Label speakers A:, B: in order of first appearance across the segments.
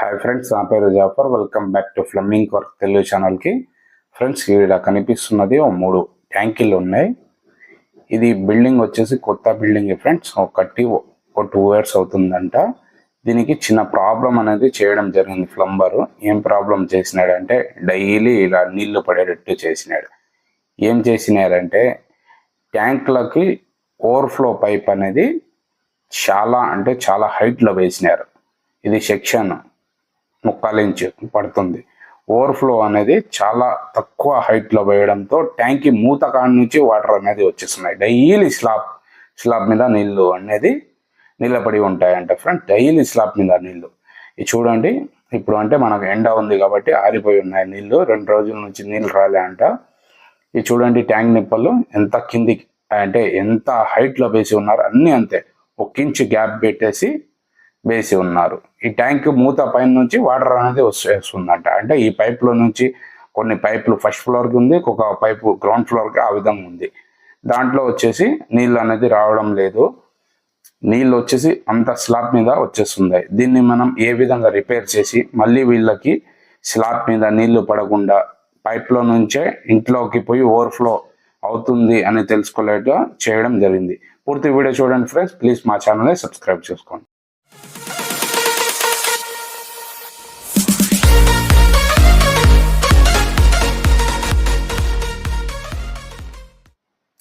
A: Hi friends నా పేరు Jafar. Welcome back to plumbing work Telugu ఛానల్కి ఫ్రెండ్స్ ఇక్కడ కనిపిస్తున్నది ఓ మూడు ట్యాంకీలు ఉన్నాయి. ఇది బిల్డింగ్ వచ్చేసి కొత్త బిల్డింగ్ ఫ్రెండ్స్ ఒకటి ఒక టూ ఇయర్స్ అవుతుందంట. దీనికి చిన్న ప్రాబ్లం అనేది చేయడం జరిగింది ప్లంబరు ఏం ప్రాబ్లం చేసినాడంటే డైలీ ఇలా నీళ్ళు పడేటట్టు చేసినాడు. ఏం చేసినారంటే ట్యాంక్లకి ఓవర్ఫ్లో పైప్ అనేది చాలా అంటే చాలా హైట్లో వేసినారు. ఇది సెక్షన్ ముక్కాలు ఇంచు పడుతుంది. ఓవర్ఫ్లో అనేది చాలా తక్కువ హైట్లో వేయడంతో ట్యాంకి మూత కాడ నుంచి వాటర్ అనేది వచ్చేస్తున్నాయి. డైలీ స్లాబ్ స్లాబ్ మీద నీళ్ళు అనేది నిలబడి ఉంటాయంట ఫ్రెండ్ డైలీ స్లాబ్ మీద నీళ్ళు. ఇది చూడండి ఇప్పుడు అంటే మనకు ఎండ ఉంది కాబట్టి ఆరిపోయి ఉన్నాయి నీళ్ళు. రెండు రోజుల నుంచి నీళ్ళు రాలే అంట. ఇది చూడండి ట్యాంక్ నిప్పలు ఎంత కిందికి అంటే ఎంత హైట్లో వేసి ఉన్నారు. అన్నీ అంతే. ఒక ఇంచు గ్యాప్ పెట్టేసి వేసి ఉన్నారు. ఈ ట్యాంక్ మూత పైన నుంచి వాటర్ అనేది వస్తుందంట. అంటే ఈ పైప్లో నుంచి కొన్ని పైపులు ఫస్ట్ ఫ్లోర్కి ఉంది ఒక పైపు గ్రౌండ్ ఫ్లోర్కి ఆ విధంగా ఉంది. దాంట్లో వచ్చేసి నీళ్ళు అనేది రావడం లేదు. నీళ్ళు వచ్చేసి అంత స్లాబ్ మీద వచ్చేస్తుంది దీన్ని మనం ఏ విధంగా రిపేర్ చేసి మళ్ళీ వీళ్ళకి స్లాబ్ మీద నీళ్ళు పడకుండా పైప్లో నుంచే ఇంట్లోకి పోయి ఓవర్ఫ్లో అవుతుంది అని తెలుసుకోలేక చేయడం జరిగింది. పూర్తి వీడియో చూడండి ఫ్రెండ్స్. ప్లీజ్ మా ఛానల్ని సబ్స్క్రైబ్ చేసుకోండి.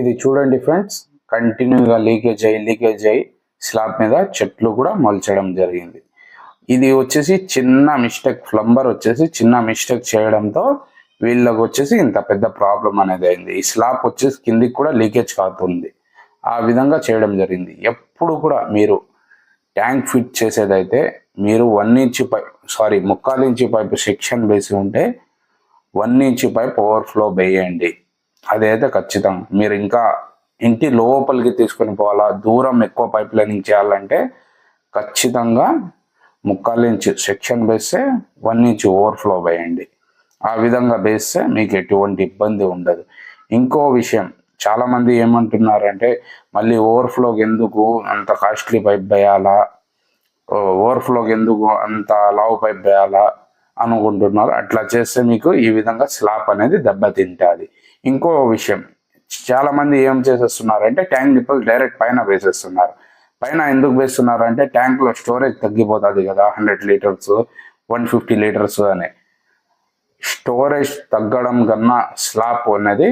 A: ఇది చూడండి ఫ్రెండ్స్ కంటిన్యూగా లీకేజ్ అయ్యి లీకేజ్ అయ్యి స్లాబ్ మీద చెట్లు కూడా మొలచడం జరిగింది. ఇది వచ్చేసి చిన్న మిస్టేక్ ప్లంబర్ వచ్చేసి చిన్న మిస్టేక్ చేయడంతో వీళ్ళకి వచ్చేసి ఇంత పెద్ద ప్రాబ్లం అనేది అయింది. ఈ స్లాబ్ వచ్చేసి కిందికి కూడా లీకేజ్ కాతుంది. ఆ విధంగా చేయడం జరిగింది. ఎప్పుడు కూడా మీరు ట్యాంక్ ఫిట్ చేసేదైతే మీరు వన్ ఇంచ్ పైప్ సారీ ముక్కాలు ఇంచు పైప్ సెక్షన్ వేసి ఉంటే వన్ ఇంచ్ పైప్ ఓవర్ఫ్లో వేయండి. అదైతే ఖచ్చితం. మీరు ఇంకా ఇంటి లోపలికి తీసుకొని పోవాలా? దూరం ఎక్కువ పైప్ లైనింగ్ చేయాలంటే ఖచ్చితంగా ముక్కాలు ఇంచు సెక్షన్ వేస్తే వన్ ఇంచ్ ఓవర్ఫ్లో వేయండి. ఆ విధంగా వేస్తే మీకు ఎటువంటి ఇబ్బంది ఉండదు. ఇంకో విషయం చాలామంది ఏమంటున్నారంటే మళ్ళీ ఓవర్ఫ్లోకి ఎందుకు అంత కాస్ట్లీ పైప్ వేయాలా? ఓవర్ఫ్లోకి ఎందుకు అంత లావు పైప్ వేయాలా అనుకుంటున్నారు. అట్లా చేస్తే మీకు ఈ విధంగా స్లాబ్ అనేది దెబ్బతింటుంది. ఇంకో విషయం. చాలామంది ఏం చేసేస్తున్నారంటే ట్యాంక్ నిప్పులు డైరెక్ట్ పైన వేసేస్తున్నారు. పైన ఎందుకు వేస్తున్నారు అంటే ట్యాంక్లో స్టోరేజ్ తగ్గిపోతుంది కదా hundred litres one fifty litres అని. స్టోరేజ్ తగ్గడం కన్నా స్లాబ్ అనేది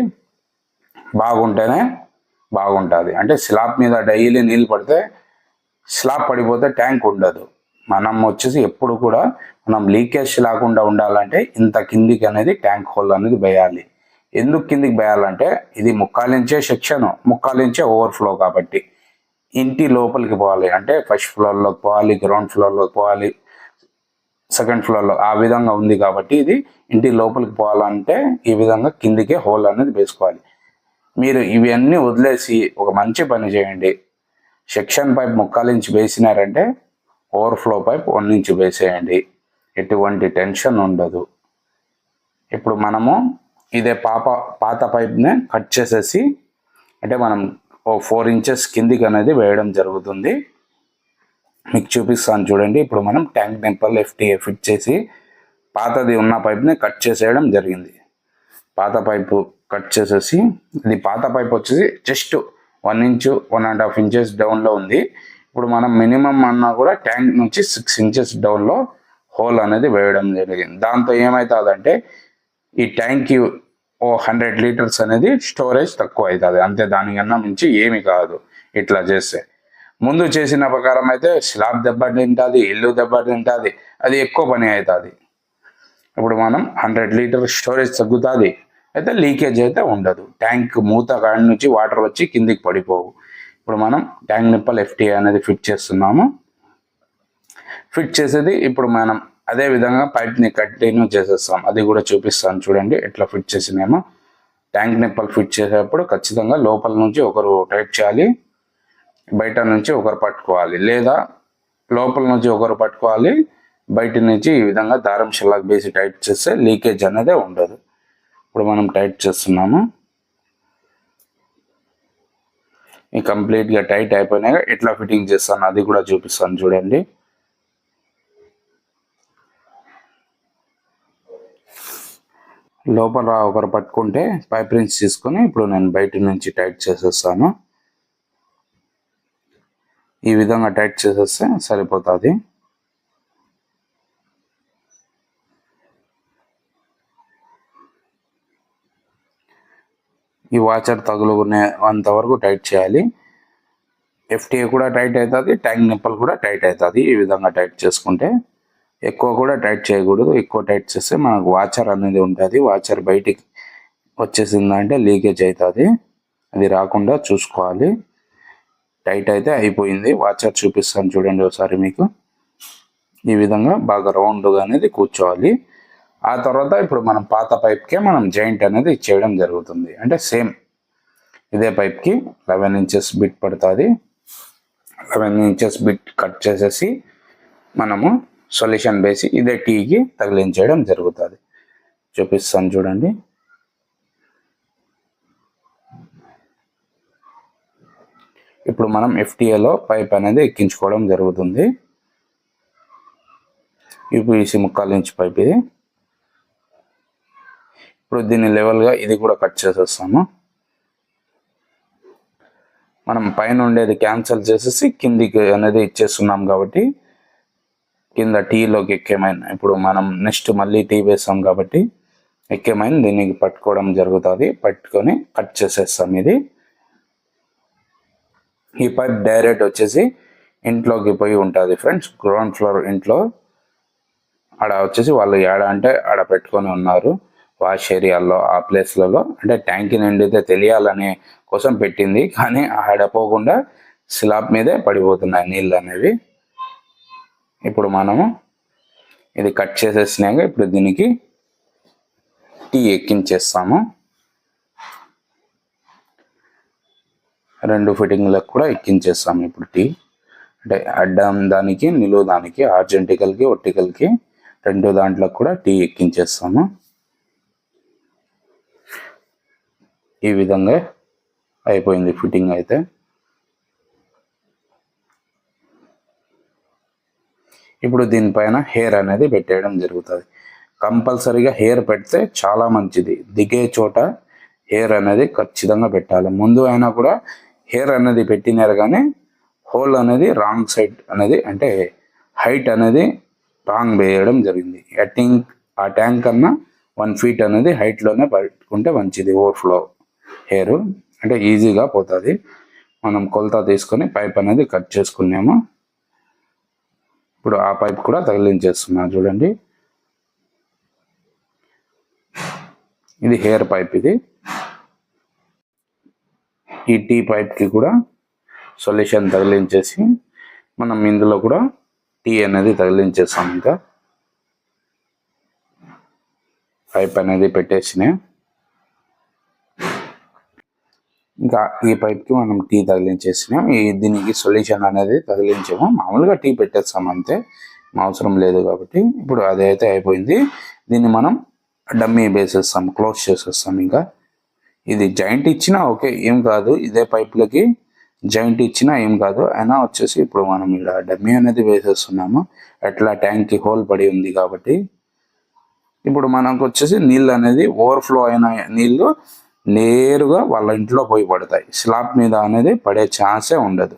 A: బాగుంటేనే బాగుంటుంది. అంటే స్లాబ్ మీద డైలీ నీళ్ళు పడితే స్లాబ్ పడిపోతే ట్యాంక్ ఉండదు. మనం వచ్చేసి ఎప్పుడు కూడా మనం లీకేజ్ లేకుండా ఉండాలంటే ఇంత కిందికి అనేది ట్యాంక్ హోల్ అనేది వేయాలి. ఎందుకు కిందికి పోయాలంటే ఇది ముక్కాలించే సెక్షన్ ముక్కాలించే ఓవర్ఫ్లో కాబట్టి. ఇంటి లోపలికి పోవాలి అంటే ఫస్ట్ ఫ్లోర్లోకి పోవాలి గ్రౌండ్ ఫ్లోర్లోకి పోవాలి సెకండ్ ఫ్లోర్లో ఆ విధంగా ఉంది కాబట్టి ఇది ఇంటి లోపలికి పోవాలంటే ఈ విధంగా కిందికే హోల్ అనేది వేసుకోవాలి. మీరు ఇవన్నీ వదిలేసి ఒక మంచి పని చేయండి. సెక్షన్ పైప్ ముక్కాలించి వేసినారంటే ఓవర్ఫ్లో పైప్ వన్ నుంచి వేసేయండి. ఎటువంటి టెన్షన్ ఉండదు. ఇప్పుడు మనము ఇదే పాప పాత పైప్ని కట్ చేసేసి అంటే మనం ఓ ఫోర్ ఇంచెస్ కిందికి అనేది వేయడం జరుగుతుంది. మీకు చూపిస్తాను చూడండి. ఇప్పుడు మనం ట్యాంక్ టెంపల్ ఎఫ్టీఏ ఫిట్ చేసి పాతది ఉన్న పైప్ని కట్ చేసేయడం జరిగింది. పాత పైపు కట్ చేసేసి ఇది పాత పైప్ వచ్చేసి just one inch one and half inches డౌన్లో ఉంది. ఇప్పుడు మనం మినిమం అన్నా కూడా ట్యాంక్ నుంచి సిక్స్ ఇంచెస్ డౌన్లో హోల్ అనేది వేయడం జరిగింది. దాంతో ఏమవుతుందంటే ఈ ట్యాంక్కి ఓ హండ్రెడ్ లీటర్స్ అనేది స్టోరేజ్ తక్కువ అవుతుంది. అంతే దానికన్నా మించి ఏమి కాదు. ఇట్లా చేస్తే. ముందు చేసిన ప్రకారం అయితే స్లాబ్ దెబ్బతింటుంది ఇల్లు దెబ్బతింటుంది అది ఎక్కువ పని అవుతుంది. ఇప్పుడు మనం హండ్రెడ్ లీటర్ స్టోరేజ్ తగ్గుతుంది అయితే లీకేజ్ అయితే ఉండదు. ట్యాంక్ మూత కాడి నుంచి వాటర్ వచ్చి కిందికి పడిపోవు. ఇప్పుడు మనం ట్యాంక్ నిప్పల్ ఎఫ్టీ అనేది ఫిట్ చేస్తున్నాము. ఫిట్ చేసేది ఇప్పుడు మనం అదే విధంగా పైప్ని కంటిన్యూ చేసేస్తాం. అది కూడా చూపిస్తాను చూడండి ఎట్లా ఫిట్ చేసినామో. ట్యాంక్ నిప్పలు ఫిట్ చేసేటప్పుడు ఖచ్చితంగా లోపల నుంచి ఒకరు టైట్ చేయాలి బయట నుంచి ఒకరు పట్టుకోవాలి లేదా లోపల నుంచి ఒకరు పట్టుకోవాలి బయట నుంచి ఈ విధంగా దారం షల్లాక్ బేసి టైట్ చేస్తే లీకేజ్ అనేది ఉండదు. ఇప్పుడు మనం టైట్ చేస్తున్నాము. ఈ కంప్లీట్గా టైట్ అయిపోయినాక ఎట్లా ఫిట్టింగ్ చేస్తాను అది కూడా చూపిస్తాను చూడండి. లోపల ఒకరు పట్టుకుంటే పైప్ రింగ్స్ తీసుకొని ఇప్పుడు నేను బయట నుంచి టైట్ చేసేస్తాను. ఈ విధంగా టైట్ చేసేస్తే సరిపోతుంది. ఈ వాచర్ తగులుకునే అంతవరకు టైట్ చేయాలి. ఎఫ్టీఏ కూడా టైట్ అవుతుంది ట్యాంక్ నిప్పలు కూడా టైట్ అవుతుంది. ఈ విధంగా టైట్ చేసుకుంటే ఎక్కువ కూడా టైట్ చేయకూడదు. ఎక్కువ టైట్ చేస్తే మనకు వాచర్ అనేది ఉంటుంది. వాచర్ బయటికి వచ్చేసిందంటే లీకేజ్ అవుతుంది అది రాకుండా చూసుకోవాలి. టైట్ అయితే అయిపోయింది. వాచర్ చూపిస్తాను చూడండి ఒకసారి మీకు. ఈ విధంగా బాగా రౌండ్గా అనేది కూర్చోవాలి. ఆ తర్వాత ఇప్పుడు మనం పాత పైప్కే మనం జాయింట్ అనేది చేయడం జరుగుతుంది. అంటే సేమ్ ఇదే పైప్కి లెవెన్ ఇంచెస్ బిట్ పడుతుంది. లెవెన్ ఇంచెస్ బిట్ కట్ చేసేసి మనము సొల్యూషన్ వేసి ఇదే టీకి తగిలించేయడం జరుగుతుంది. చూపిస్తాను చూడండి. ఇప్పుడు మనం ఎఫ్టీఏలో పైప్ అనేది ఎక్కించుకోవడం జరుగుతుంది. యూపీసీ ముక్కాల నుంచి పైప్ ఇది. ఇప్పుడు దీన్ని లెవెల్గా ఇది కూడా కట్ చేసేస్తాము. మనం పైన ఉండేది క్యాన్సిల్ చేసేసి కిందికి అనేది ఇచ్చేస్తున్నాం కాబట్టి కింద టీలోకి ఎక్కేమైన ఇప్పుడు మనం నెక్స్ట్ మళ్ళీ టీ వేస్తాం కాబట్టి ఎక్కేమైన దీనికి పట్టుకోవడం జరుగుతుంది. పట్టుకొని కట్ చేసేస్తాం ఇది. ఈ పైప్ డైరెక్ట్ వచ్చేసి ఇంట్లోకి పోయి ఉంటుంది ఫ్రెండ్స్. గ్రౌండ్ ఫ్లోర్ ఇంట్లో ఆడ వచ్చేసి వాళ్ళు ఏడ అంటే ఆడ పెట్టుకొని ఉన్నారు. వాష్ ఏరియాల్లో ఆ ప్లేస్లలో. అంటే ట్యాంక్ నిండితే తెలియాలనే కోసం పెట్టింది. కానీ ఆడ పోకుండా స్లాబ్ మీదే పడిపోతున్నాయి నీళ్ళు అనేవి. ఇప్పుడు మనము ఇది కట్ చేసేసినాక ఇప్పుడు దీనికి టీ ఎక్కించేస్తాము. రెండు ఫిట్టింగ్లకు కూడా ఎక్కించేస్తాము ఇప్పుడు టీ. అంటే అడ్డం దానికి నిలువు దానికి ఆర్జెంటికల్కి ఒట్టికల్కి రెండు దాంట్లో కూడా టీ ఎక్కించేస్తాము. ఈ విధంగా అయిపోయింది ఫిట్టింగ్ అయితే. ఇప్పుడు దీనిపైన హెయిర్ అనేది పెట్టేయడం జరుగుతుంది. కంపల్సరీగా హెయిర్ పెడితే చాలా మంచిది. దిగే చోట హెయిర్ అనేది ఖచ్చితంగా పెట్టాలి. ముందు అయినా కూడా హెయిర్ అనేది పెట్టినారు కానీ హోల్ అనేది రాంగ్ సైడ్ అనేది అంటే హైట్ అనేది రాంగ్ వేయడం జరిగింది. ఆ ట్యాంక్ ఆ ట్యాంక్ కన్నా వన్ ఫీట్ అనేది హైట్లోనే పెట్టుకుంటే మంచిది ఓవర్ఫ్లో హెయిర్ అంటే ఈజీగా పోతుంది. మనం కొలత తీసుకొని పైప్ అనేది కట్ చేసుకున్నాము. ఇప్పుడు ఆ పైప్ కూడా తగిలించేస్తున్నాను చూడండి. ఇది హెయిర్ పైప్ ఇది. ఈ టీ పైప్కి కూడా సొల్యూషన్ తగిలించేసి మనం ఇందులో కూడా టీ అనేది తగిలించేస్తాం ఇంకా. పైప్ అనేది పెట్టేసినాయి ఇంకా ఈ పైప్కి మనం టీ తగిలించేసినాం. ఈ దీనికి సొల్యూషన్ అనేది తగిలించాము. మామూలుగా టీ పెట్టేస్తాం అంతే. అవసరం లేదు కాబట్టి ఇప్పుడు అదైతే అయిపోయింది. దీన్ని మనం డమ్మీ వేసేస్తాం క్లోజ్ చేసేస్తాం ఇంకా. ఇది జాయింట్ ఇచ్చినా ఓకే ఏం కాదు. ఇదే పైప్లకి జాయింట్ ఇచ్చినా ఏం కాదు. అయినా వచ్చేసి ఇప్పుడు మనం ఇక్కడ డమ్మీ అనేది వేసేస్తున్నాము. ఎట్లా ట్యాంక్కి హోల్ పడి ఉంది కాబట్టి. ఇప్పుడు మనకు వచ్చేసి నీళ్ళు అనేది ఓవర్ఫ్లో అయిన నీళ్ళు నేరుగా వాళ్ళ ఇంట్లో పోయి పడతాయి. స్లాబ్ మీద అనేది పడే ఛాన్సే ఉండదు.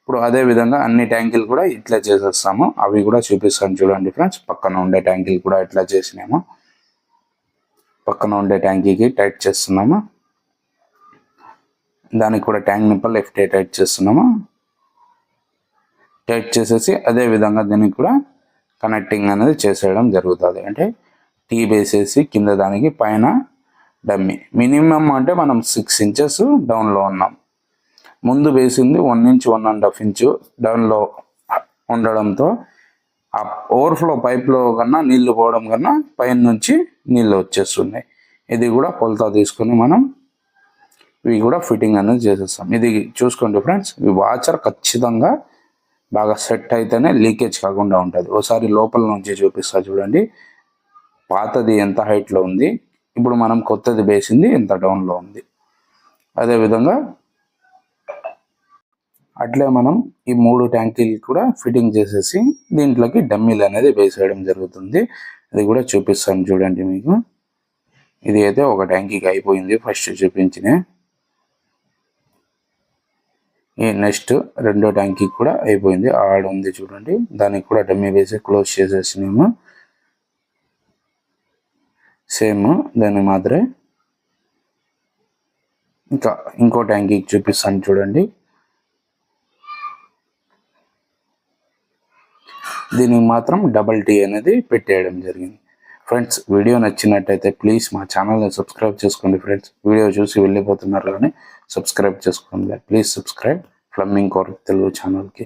A: ఇప్పుడు అదే విధంగా అన్ని ట్యాంకులు కూడా ఇట్లా చేసేస్తాము. అవి కూడా చూపిస్తాను చూడండి ఫ్రెండ్స్. పక్కన ఉండే ట్యాంకులు కూడా ఇట్లా చేసినాము. పక్కన ఉండే ట్యాంకీకి టైట్ చేస్తున్నాము. దానికి కూడా ట్యాంక్ నిప్పల్ లెఫ్ట్ టైట్ చేస్తున్నాము. టైట్ చేసేసి అదే విధంగా దీనికి కూడా కనెక్టింగ్ అనేది చేసేయడం జరుగుతుంది. అంటే టీ వేసేసి కింద దానికి పైన డమ్మీ. మినిమం అంటే మనం సిక్స్ ఇంచెస్ డౌన్లో ఉన్నాం. ముందు వేసింది one inch one and half inch డౌన్లో ఉండడంతో ఆ ఓవర్ఫ్లో పైప్లో కన్నా నీళ్ళు పోవడం కన్నా పైన నుంచి నీళ్ళు వచ్చేస్తున్నాయి. ఇది కూడా కొలత తీసుకొని మనం ఇవి కూడా ఫిట్టింగ్ అనేది చేసేస్తాం. ఇది చూసుకోండి ఫ్రెండ్స్ ఈ వాచర్ ఖచ్చితంగా బాగా సెట్ అయితేనే లీకేజ్ కాకుండా ఉంటుంది. ఒకసారి లోపల నుంచి చూపిస్తా చూడండి. పాతది ఎంత హైట్లో ఉంది? ఇప్పుడు మనం కొత్తది వేసింది ఇంత డౌన్లో ఉంది. అదేవిధంగా అట్లే మనం ఈ మూడు ట్యాంకీలు కూడా ఫిట్టింగ్ చేసేసి దీంట్లోకి డమ్మీలు అనేది వేసేయడం జరుగుతుంది. అది కూడా చూపిస్తాను చూడండి మీకు. ఇది అయితే ఒక ట్యాంకీకి అయిపోయింది ఫస్ట్ చూపించిన. ఈ నెక్స్ట్ రెండో ట్యాంకీ కూడా అయిపోయింది. ఆడ ఉంది చూడండి. దానికి కూడా డమ్మీ వేసి క్లోజ్ చేసేసినాము. సేమ్ దాని మాదిరే. ఇంకా ఇంకో ట్యాంకీకి చూపిస్తాను చూడండి. దీనికి మాత్రం డబల్ టీ అనేది పెట్టేయడం జరిగింది. ఫ్రెండ్స్ వీడియో నచ్చినట్టయితే ప్లీజ్ మా ఛానల్ని సబ్స్క్రైబ్ చేసుకోండి ఫ్రెండ్స్. వీడియో చూసి వెళ్ళిపోతున్నారు కానీ సబ్స్క్రైబ్ చేసుకోండి. ప్లీజ్ సబ్స్క్రైబ్ ఫ్లమ్మింగ్ కోర్ తెలుగు ఛానల్కి.